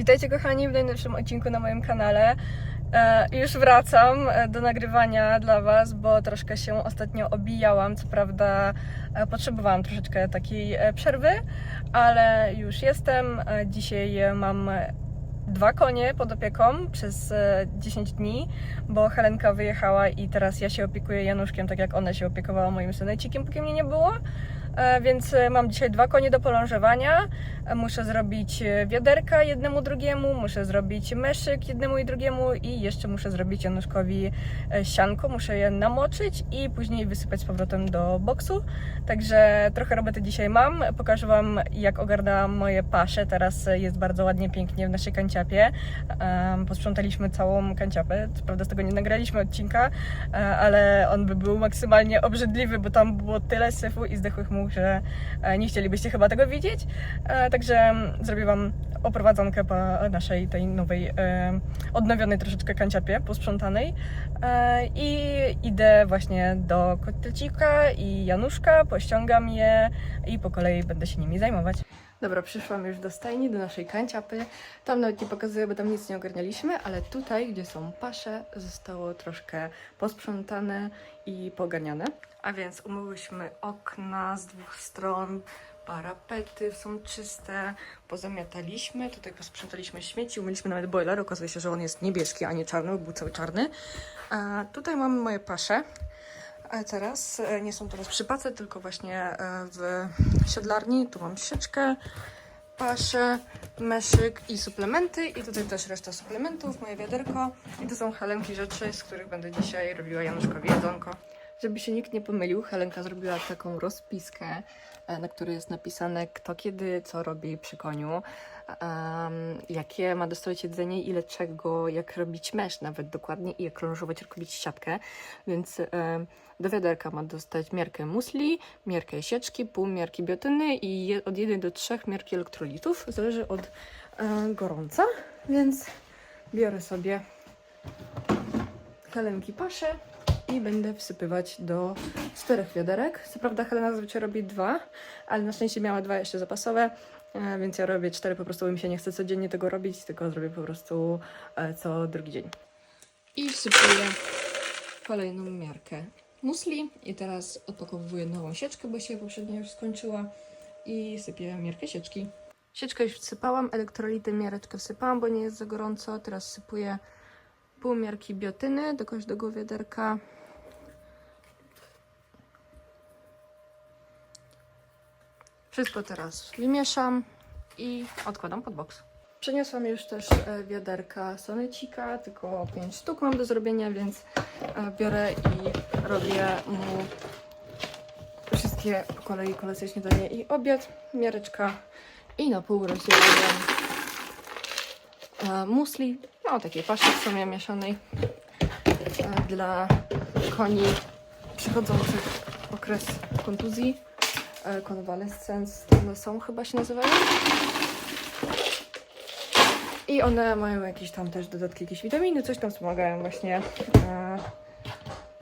Witajcie kochani w najnowszym odcinku na moim kanale. E, już wracam e, do nagrywania dla Was, bo troszkę się ostatnio obijałam. Co prawda e, potrzebowałam troszeczkę takiej przerwy, ale już jestem. Dzisiaj mam dwa konie pod opieką przez e, 10 dni, bo Helenka wyjechała i teraz ja się opiekuję Januszkiem, tak jak ona się opiekowała moim synecikiem, póki mnie nie było. E, Więc e, mam dzisiaj dwa konie do polążowania. E, Muszę zrobić wiaderka jednemu drugiemu, muszę zrobić meszyk jednemu i drugiemu i jeszcze muszę zrobić Januszkowi sianko. Muszę je namoczyć i później wysypać z powrotem do boksu. Także trochę roboty dzisiaj mam. Pokażę Wam jak ogarnęłam moje pasze. Teraz jest bardzo ładnie, pięknie w naszej kanciapie. Posprzątaliśmy całą kanciapę. Co prawda z tego nie nagraliśmy odcinka, ale on by był maksymalnie obrzydliwy, bo tam było tyle syfu i zdechłych że e, nie chcielibyście chyba tego widzieć. E, Także mm, zrobię Wam oprowadzonkę po naszej tej nowej, e, odnowionej troszeczkę kanciapie, posprzątanej. I idę właśnie do kotlecika i Januszka, pościągam je i po kolei będę się nimi zajmować. Dobra, przyszłam już do stajni, do naszej kanciapy. Tam nawet nie pokazuję, bo tam nic nie ogarnialiśmy, ale tutaj, gdzie są pasze, zostało troszkę posprzątane i poganiane. A więc umyłyśmy okna z dwóch stron, parapety są czyste, pozamiataliśmy, tutaj posprzątaliśmy śmieci, umyliśmy nawet boiler, okazuje się, że on jest niebieski, a nie czarny, bo był cały czarny. A tutaj mamy moje pasze. Teraz e, nie są teraz przy pace, tylko właśnie e, w siedlarni. Tu mam sieczkę, paszę, meszyk i suplementy. I tutaj też reszta suplementów, moje wiaderko. I to są Helenki rzeczy, z których będę dzisiaj robiła Januszkowi jedzonko. Żeby się nikt nie pomylił, Helenka zrobiła taką rozpiskę, e, na której jest napisane kto kiedy co robi przy koniu, em, jakie ma dostać jedzenie, ile czego, jak robić mesz nawet dokładnie i jak krążować, jak robić siatkę. Więc em, do wiaderka ma dostać miarkę musli, miarkę sieczki, pół miarki biotyny i od 1 do 3 miarki elektrolitów. Zależy od e, gorąca, więc biorę sobie Helenki paszę i będę wsypywać do czterech wiaderek. Co prawda Helena zazwyczaj robi dwa, ale na szczęście miała dwa jeszcze zapasowe, e, więc ja robię cztery, po prostu mi się nie chce codziennie tego robić, tylko zrobię po prostu e, co drugi dzień. I wsypuję kolejną miarkę musli i teraz odpakowuję nową sieczkę, bo się poprzednio już skończyła i sypię miarkę sieczki. Sieczkę już wsypałam, elektrolity miareczkę wsypałam, bo nie jest za gorąco. Teraz sypuję pół miarki biotyny do każdego wiaderka. Wszystko teraz wymieszam i odkładam pod boks. Przeniosłam już też e, wiaderka sonecika, tylko 5 sztuk mam do zrobienia, więc e, biorę i robię mu wszystkie po kolei kolację, śniadanie i obiad. Miareczka i na pół rozdzielam e, musli, no takiej paszy w sumie mieszanej dla koni przychodzących w okres kontuzji, e, konwalescens, one są chyba się nazywają. I one mają jakieś tam też dodatki, jakieś witaminy, coś tam wspomagają właśnie e,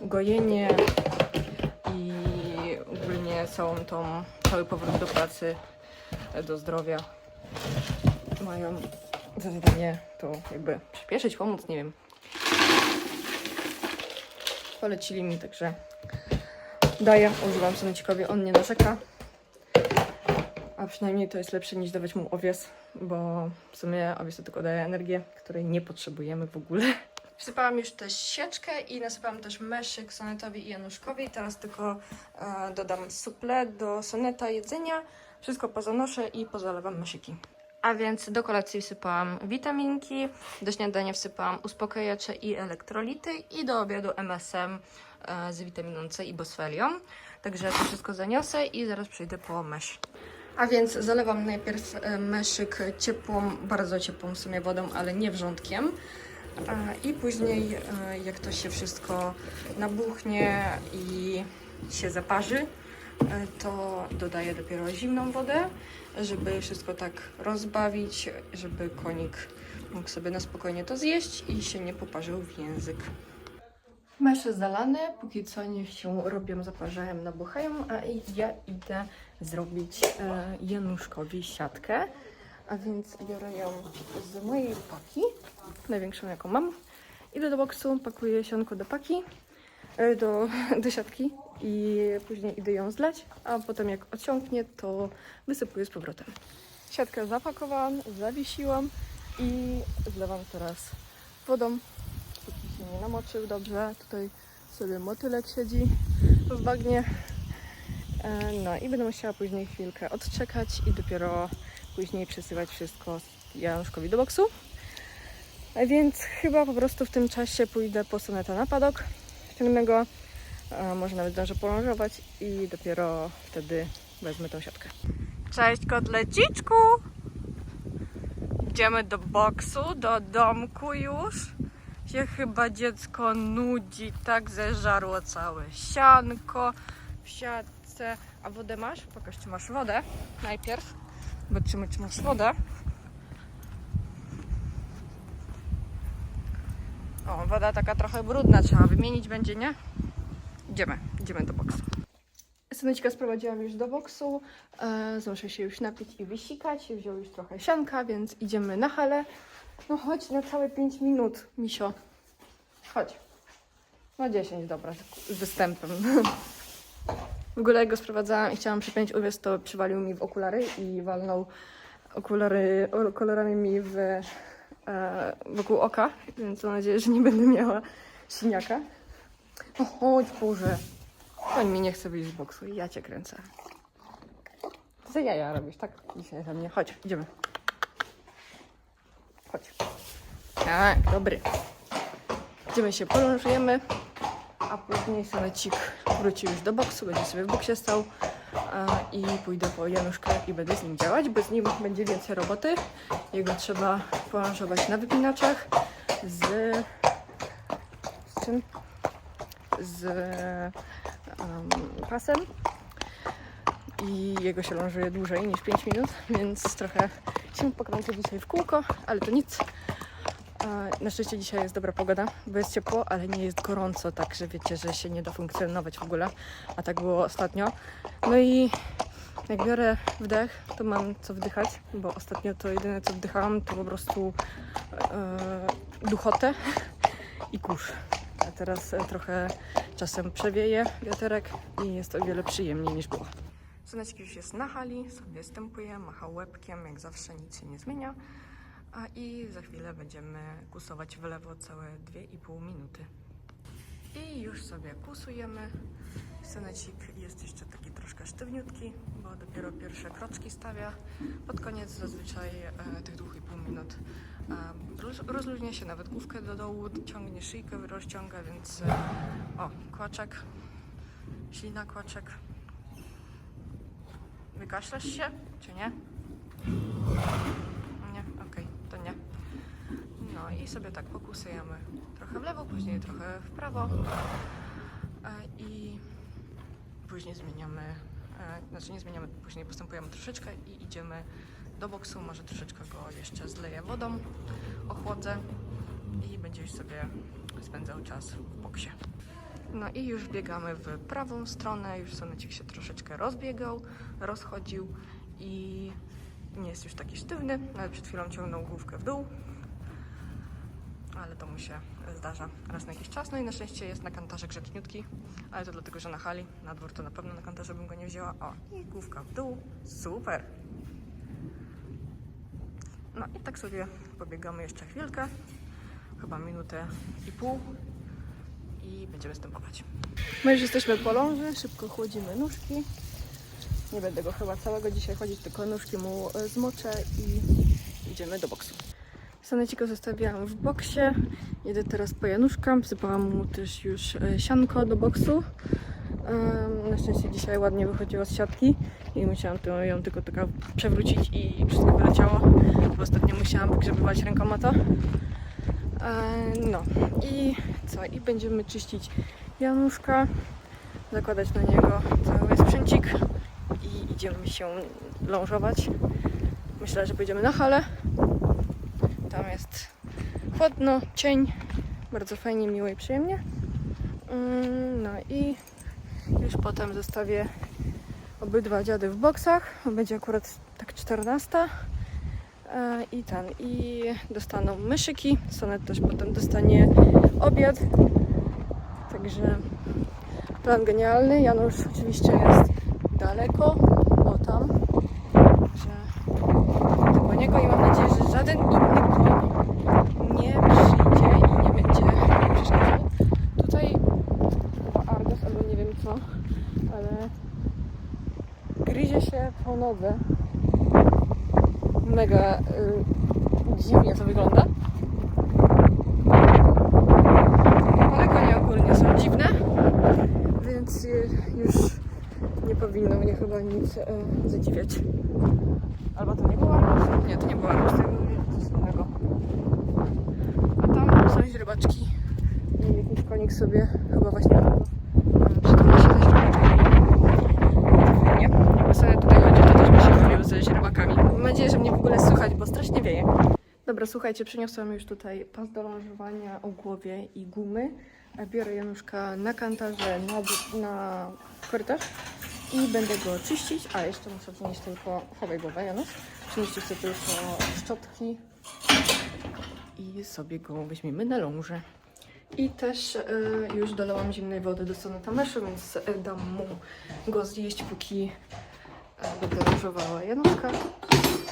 gojenie i ogólnie całą tą, cały powrót do pracy, e, do zdrowia mają za zadanie to jakby przyspieszyć, pomóc, nie wiem. Polecili mi, także daję, używam sonecikowi, on nie narzeka. A przynajmniej to jest lepsze niż dawać mu owies, bo w sumie owies to tylko daje energię, której nie potrzebujemy w ogóle. Wsypałam już też sieczkę i nasypałam też meszyk sonetowi i Januszkowi. Teraz tylko e, dodam suple do soneta jedzenia. Wszystko pozanoszę i pozalewam meszyki. A więc do kolacji wsypałam witaminki, do śniadania wsypałam uspokajacze i elektrolity i do obiadu MSM z witaminą C i bosfelią. Także to wszystko zaniosę i zaraz przyjdę po mesz. A więc zalewam najpierw e, meszyk ciepłą, bardzo ciepłą w sumie wodą, ale nie wrzątkiem. E, I później, e, jak to się wszystko nabuchnie i się zaparzy, e, to dodaję dopiero zimną wodę, żeby wszystko tak rozbawić, żeby konik mógł sobie na spokojnie to zjeść i się nie poparzył w język. Mesze zalane, póki co niech się robią, zaparzają, nabuchają, a ja idę zrobić e, Januszkowi siatkę. A więc biorę ją z mojej paki, największą jaką mam. Idę do boksu, pakuję sionko do paki, e, do, do siatki i później idę ją zlać, a potem jak odciągnie, to wysypuję z powrotem. Siatkę zapakowałam, zawiesiłam i zlewam teraz wodą, nie namoczył dobrze. Tutaj sobie motylek siedzi w bagnie. E, No i będę musiała później chwilkę odczekać i dopiero później przesyłać wszystko Januszkowi do boksu. A więc chyba po prostu w tym czasie pójdę po soneta na padok. Ściągnę go, a może nawet zdążę polążować i dopiero wtedy wezmę tą siatkę. Cześć kotleciczku! Idziemy do boksu, do domku już. Się chyba dziecko nudzi, tak zeżarło całe sianko w siatce. A wodę masz? Pokaż, czy masz wodę najpierw. Zobaczymy, czy masz wodę. O, woda taka trochę brudna, trzeba wymienić będzie, nie? Idziemy, idziemy do boksu. Syneczka sprowadziłam już do boksu, e, zdążę się już napić i wysikać, wziął już trochę sianka, więc idziemy na halę. No chodź na całe 5 minut, misio. Chodź. No 10, dobra, z występem. W ogóle jak go sprowadzałam i chciałam przypiąć uwiez, to przywalił mi w okulary i walnął okulary, kolorami mi w, e, wokół oka, więc mam nadzieję, że nie będę miała siniaka. No chodź, Boże. On mi nie chce wyjść z boksu i ja cię kręcę. Za jaja robisz, tak? Dzisiaj ze mnie. Chodź, idziemy. Chodź. Tak, dobry. Idziemy się polążujemy, a później Sonecik wróci już do boksu, będzie sobie w boksie stał a, i pójdę po Januszkę i będę z nim działać, bo z nim będzie więcej roboty. Jego trzeba polążować na wypinaczach z... z czym? Z um, pasem i jego się lążuje dłużej niż 5 minut, więc trochę się pokręcę dzisiaj w kółko, ale to nic. E, Na szczęście dzisiaj jest dobra pogoda, bo jest ciepło, ale nie jest gorąco, tak że wiecie, że się nie da funkcjonować w ogóle, a tak było ostatnio. No i jak biorę wdech, to mam co wdychać, bo ostatnio to jedyne co wdychałam to po prostu e, duchotę i kurz. A teraz e, trochę czasem przewieje wiaterek i jest o wiele przyjemniej niż było. Słoneczki już jest na hali, sobie stępuje, macha łebkiem, jak zawsze nic się nie zmienia. A i za chwilę będziemy kusować w lewo całe 2,5 minuty. I już sobie kusujemy. Synecik jest jeszcze taki troszkę sztywniutki, bo dopiero pierwsze kroczki stawia. Pod koniec zazwyczaj e, tych 2,5 minut e, roz, rozluźnia się nawet główkę do dołu, ciągnie szyjkę, rozciąga, więc e, o, kłaczek, ślina kłaczek. Wykaszlasz się, czy nie? Nie, okej, to nie. No i sobie tak pokusujemy trochę w lewo, później trochę w prawo e, i później zmieniamy, e, znaczy nie zmieniamy, później postępujemy troszeczkę i idziemy do boksu, może troszeczkę go jeszcze zleję wodą, ochłodzę i będzie już sobie spędzał czas w boksie. No i już biegamy w prawą stronę, już sonecik się troszeczkę rozbiegał, rozchodził i nie jest już taki sztywny, ale przed chwilą ciągnął główkę w dół, ale to mu się zdarza raz na jakiś czas. No i na szczęście jest na kantarze grzeczniutki, ale to dlatego, że na hali, na dwór to na pewno na kantarze bym go nie wzięła. O, i główka w dół, super! No i tak sobie pobiegamy jeszcze chwilkę, chyba minutę i pół i będziemy stępować. My już jesteśmy po ląży, szybko chłodzimy nóżki. Nie będę go chyba całego dzisiaj chodzić, tylko nóżki mu e, zmoczę i idziemy do boksu. Saneciko zostawiłam w boksie. Jedę teraz po Januszka. Wsypałam mu też już e, sianko do boksu. Na szczęście dzisiaj ładnie wychodziła z siatki i musiałam ją tylko taka przewrócić i wszystko wyleciało. Bo ostatnio musiałam wygrzebywać rękoma to. E, No i co? I będziemy czyścić Januszka, zakładać na niego cały sprzęcik i idziemy się lążować. Myślę, że pójdziemy na halę. Tam jest chłodno, cień, bardzo fajnie, miło i przyjemnie. Mm, No i już potem zostawię obydwa dziady w boksach. Będzie akurat tak 14. E, I ten, i dostaną myszyki. Sonet też potem dostanie obiad. Także plan genialny. Janusz oczywiście jest daleko, o tam. Także po niego i mam nadzieję, że żaden inny koń nie przyjdzie i nie będzie przeszkadzał. Tutaj chyba Argos albo nie wiem co, ale gryzie się po nodze. Mega y, dziwnie to wygląda. Ale konie ogólnie są dziwne, więc y, już nie powinno mnie chyba nic e, zadziwiać. Albo to nie była? Nie, to nie była Argos, to było coś innego. A tam są źrebaczki i jakiś konik sobie chyba właśnie e, przytula się ze źrebaczkami. Nie, jakby sobie tutaj chodzi, to też by się bawił ze źrebakami. Mam nadzieję, że mnie w ogóle słychać, bo strasznie wieje. Dobra, słuchajcie, przyniosłam już tutaj pas do lonżowania o głowie i gumy. Biorę Januszka na kantarze, na, na korytarz i będę go czyścić. A jeszcze muszę przynieść tylko, chowaj głowę Janusz, przynieść jeszcze tylko szczotki i sobie go weźmiemy na lążę. I też e, już dolałam zimnej wody do meszu, więc dam mu go zjeść, póki będę różowała Januszka.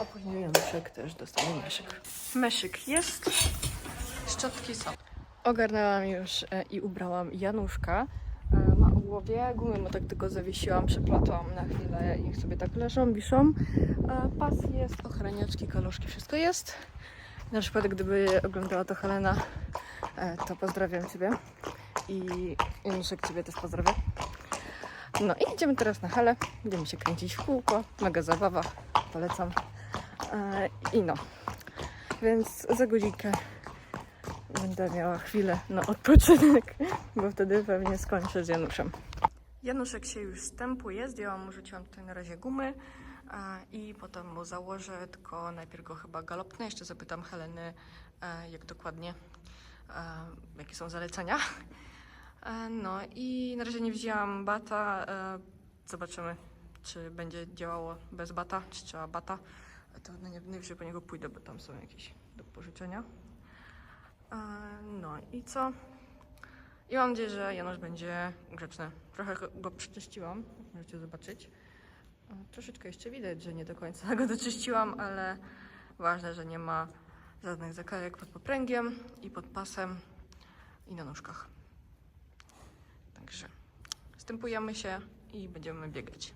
A później Januszek też dostanie meszyk. Meszyk jest, szczotki są. Ogarnęłam już e, i ubrałam Januszka. E, Ma o głowie, gumy mu tak tylko zawiesiłam, przeplatłam na chwilę i sobie tak leżą, wiszą. E, Pas jest, ochraniaczki, kaloszki, wszystko jest. Na przykład gdyby oglądała to Helena, e, to pozdrawiam Ciebie. I Januszek Ciebie też pozdrawia. No i idziemy teraz na halę. Będziemy się kręcić w kółko. Mega zabawa. Polecam. E, I no. Więc za godzinkę będę miała chwilę na odpoczynek, bo wtedy pewnie skończę z Januszem. Januszek się już stępuje. Zdjęłam mu, rzuciłam tutaj na razie gumy a, i potem mu założę, tylko najpierw go chyba galopnę. Jeszcze zapytam Heleny, e, jak dokładnie, e, jakie są zalecenia. E, No i na razie nie wzięłam bata. e, Zobaczymy, czy będzie działało bez bata, czy trzeba bata. To naj- najwyżej po niego pójdę, bo tam są jakieś do pożyczenia. E, No i co? I mam nadzieję, że Janusz będzie grzeczny. Trochę go- przeczyściłam, możecie zobaczyć. E, Troszeczkę jeszcze widać, że nie do końca go doczyściłam, ale ważne, że nie ma żadnych zaklejek pod popręgiem i pod pasem i na nóżkach. Także stępujemy się i będziemy biegać.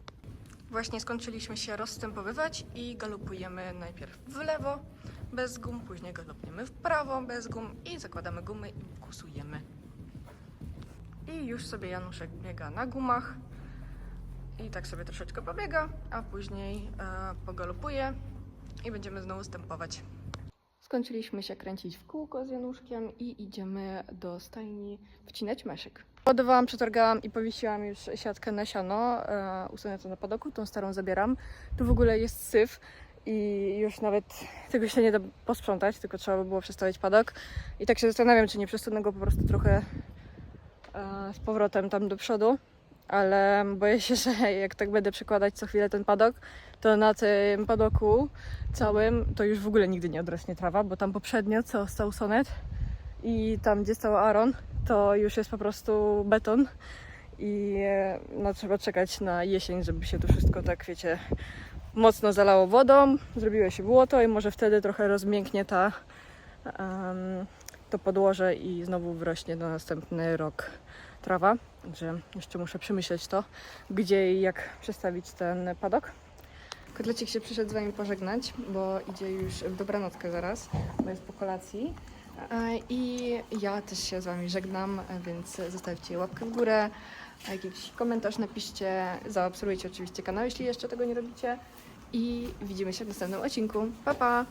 Właśnie skończyliśmy się rozstępowywać i galopujemy najpierw w lewo bez gum, później galopniemy w prawo bez gum i zakładamy gumy i kusujemy. I już sobie Januszek biega na gumach i tak sobie troszeczkę pobiega, a później e, pogalopuje i będziemy znowu stępować. Skończyliśmy się kręcić w kółko z Januszkiem i idziemy do stajni wcinać meszyk. Podawałam, przetargałam i powiesiłam już siatkę na siano. E, usunę to na padoku, tą starą zabieram. Tu w ogóle jest syf i już nawet tego się nie da posprzątać, tylko trzeba by było przestawić padok. I tak się zastanawiam, czy nie przesunę go po prostu trochę e, z powrotem tam do przodu. Ale boję się, że jak tak będę przekładać co chwilę ten padok, to na tym padoku całym to już w ogóle nigdy nie odrośnie trawa, bo tam poprzednio co stał sonet i tam gdzie stał Aaron, to już jest po prostu beton i e, no, trzeba czekać na jesień, żeby się tu wszystko tak, wiecie, mocno zalało wodą, zrobiło się błoto i może wtedy trochę rozmięknie ta, em, to podłoże i znowu wyrośnie na następny rok trawa. Także jeszcze muszę przemyśleć to, gdzie i jak przestawić ten padok. Kotlecik się przyszedł z Wami pożegnać, bo idzie już w dobranockę zaraz, bo jest po kolacji. E, I ja też się z Wami żegnam, e, więc zostawcie łapkę w górę, a jakiś komentarz napiszcie, zaobserwujcie oczywiście kanał, jeśli jeszcze tego nie robicie i widzimy się w następnym odcinku. Pa, pa!